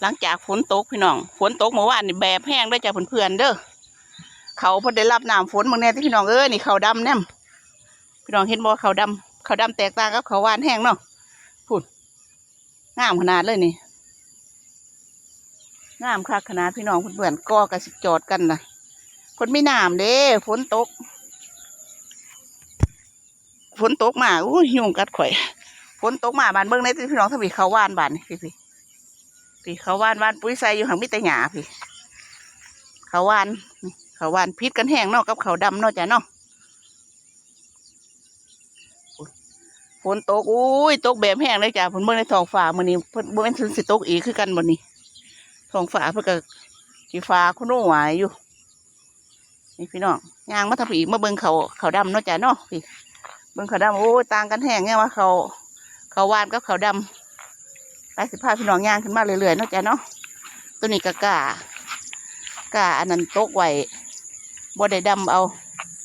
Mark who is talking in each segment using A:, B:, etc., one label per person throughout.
A: หลังจากฝนตกพี่น้องฝนตกเมื่อวานนี่แบบแห้งได้จ้ะเพื่อนๆเด้อเขาเพอได้รับน้ำฝนเมื่อแน่ที่พี่น้องเอ้ยนี่เขาดำแน่มพี่น้องเห็นบ่เขาดำเขาดำแตกต่างกับเขาวานแห้งเนาะพูดงามขนาดเลยนี่งามคักขนาดพี่น้องเพื่อนๆก็กระสิจอดกันนะฝนไม่น้ำเด้ฝนตกฝนตกมาอู้ยุงกัดข่อยฝนตกมาบานเบิ้งในที่พี่น้องถ้าพี่เขาวานบานนี่พี่ พี่เขาว่านว่านปุ้ยใส่อยู่หางมิตรหยาพี่ เขาว่านเขาว่านพิษกันแห้งเนาะกับเขาดำเนาะจ้ะเนาะฝนตกอุ้ยตกแบบแห้งเลยจ้ะฝนเบิ้งในท้องฟ้ามื้อนี้เพิ่นบ่แม่นถึงสิตกอีกคือกันบ่นี้ท้องฟ้าเพิ่นก็สีฟ้าคุณโอ้หวายอยู่นี่พี่น้องยางมาทำอีมาเบิ่งเขาเขาดำเนาะจ้ะเนาะพี่เบิ่งเขาดำโอ้ยต่างกันแห้งเนี่ยว่าเขาเขาวานกับเขาดำ ไปสิพาพี่น้องย่างขึ้นมาเรื่อยๆเนาะจ้ะเนาะตัวนี้ก็กากล้าอันนั้นโตกไว้บ่ได้ดำเอา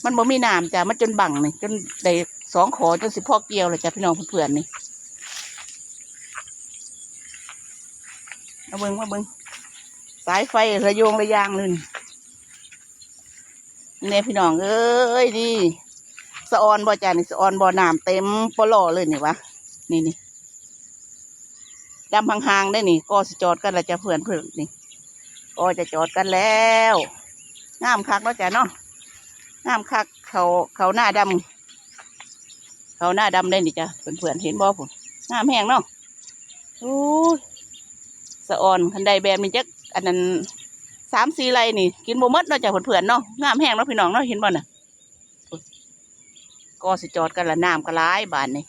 A: มันบ่มีน้ำจ้ะมันจนบังนี่จนได้สองขอจนสิพ่อเกี่ยวเลยจ้ะพี่น้องเพื่อนๆนี่มาเบิ่งมาเบิ่งสายไฟระโยงระยางนี่เนี่ยพี่น้องเอ้ยดีสะออนบ่จานี่สะออนบ่อน้ำเต็มปลอเลยนี่วะนี่นี่ ดำห่างๆได้นี่ ก็สจอดกันแล้วจะเพื่อนเพื่อนนี่ ก็จะจอดกันแล้วงามคักเนาะจ้ะเนาะงามคักเขาเขาหน้าดำเขาหน้าดำได้นี่จ้ะเพื่อนเพื่อนเห็นบ่ผมงามแห้งเนาะโอ้สะออนคันใดแบบนี้จักอันนั้นสามสี่ไรนี่ กินบ่หมดเนาะจ้ะเพื่อนเพื่อนๆเนาะงามแห้งเนาะพี่น้องเนาะเห็นบ่น่ะก็สิจอดกันละน้ำก็ร้ายบานนี่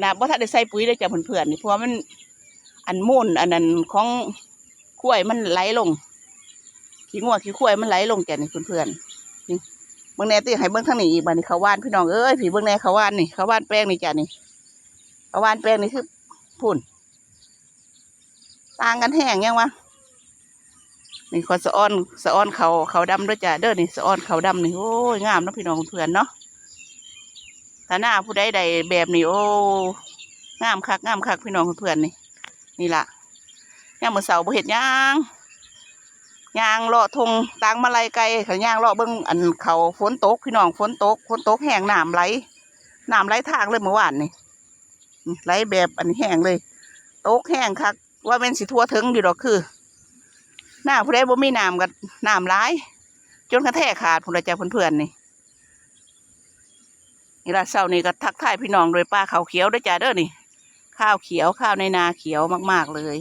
A: ขนาดว่ถ้าได้ใส่ปุ๋ยได้จากเพื่อนๆนี่เพราะว่ามันอันมุ่นอันนั้นของกล้วยมันไหลลง ขี้งัวขี้กล้วยมันไหลลงแกนี่เพื่อนๆนี่เบื้องแน่ตีให้เบื้องทางนี้อีกบ้านนี่เขาว่านพี่น้องเอ้ยผีเบื้องแน่เขาว่านนี่เขาว่านแป้งนี่จ้ะนี่เขาว่านแป้งนี่คือพุ่นต่างกันแห้งยังวะนี่คนสะอ้อนสะอ้อนเขาเขาดำด้วยจ้ะเด้อนี่สะอ้อนเขาดำนี่โอ้ยงามนะพี่น้องเพื่อนเนาะ ถ้าหน้าผู้ใดใดแบบนี้โอ้งามคักงามคักพี่น้องเพื่อนนี่นี่ล่ะย่างมือเสาบ่เห็ดย่างย่างเลาะทงตางมาลายไก่เขย่างเลาะเบิ้งอันเขาฝนตกพี่น้องฝนตกฝนตกแห้งน้ำไหลน้ำไหลทางเลยเมื่อวานนี่ไหลแบบอันแห้งเลยตกแห้งคักว่าเป็นสิทั่วถึงอยู่ดอกคือหน้าผู้ใดบ่มีน้ำกับน้ำร้าย จนกระแทกขาดพุ่นละจ้ะเพื่อนๆนี่ นี่ละเช้านี่ก็ทักทายพี่น้องโดยป้าขาวเขียวด้วยจ้ะเด้อนี่ ข้าวเขียวข้าวในนาเขียวมาก ๆเลย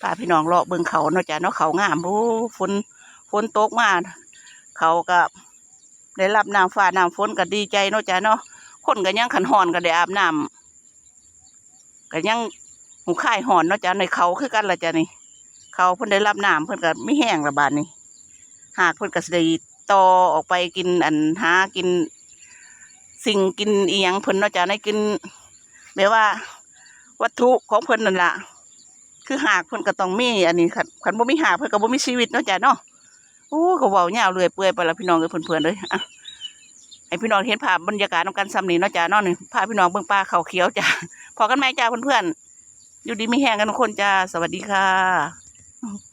A: ป้าพี่น้องเลาะเบิ่งเขาเนาะจ้ะเนาะเขางามโอ้ฝนฝนตกมาเขาก็ได้รับน้ำฟ้าน้ำฝนก็ดีใจเนาะจ้ะเนาะคนก็ยังขันหอนก็ได้อาบน้ำก็ยังหูข่ายหอนเนาะจ้ะในเขาคือกันละจ้ะนี่ เขาเพิ่นได้รับน้ำเพิ่นก็ไม่แห้งละบาดนี่หากเพิ่นก็สิได้ ต่อออกไปกินอันหากิน สิ่งกินอียงเพิ่นเนาะจ้ะในกินแบบว่า วัตถุของเพิ่นนั่นล่ะ คือหากเพิ่นก็ต้องมีอันนี้คันคันบ่มีหากเพิ่นก็บ่มีชีวิตเนาะจ้ะเนาะโอ้ก็เว้ายาวเรื่อยเปื่อยไปละพี่น้องเอ้ยเพิ่นๆเลยอะให้พี่น้องเห็นภาพบรรยากาศนำกันซ้ำนี้เนาะจ้ะเนาะนี่พาพี่น้องเบิ่งป่าเขาเขียวจ้ะพอกันไหมจ้าเพื่อนๆอยู่ดีไม่แห้งกันทุกคนจ้าสวัสดีค่ะ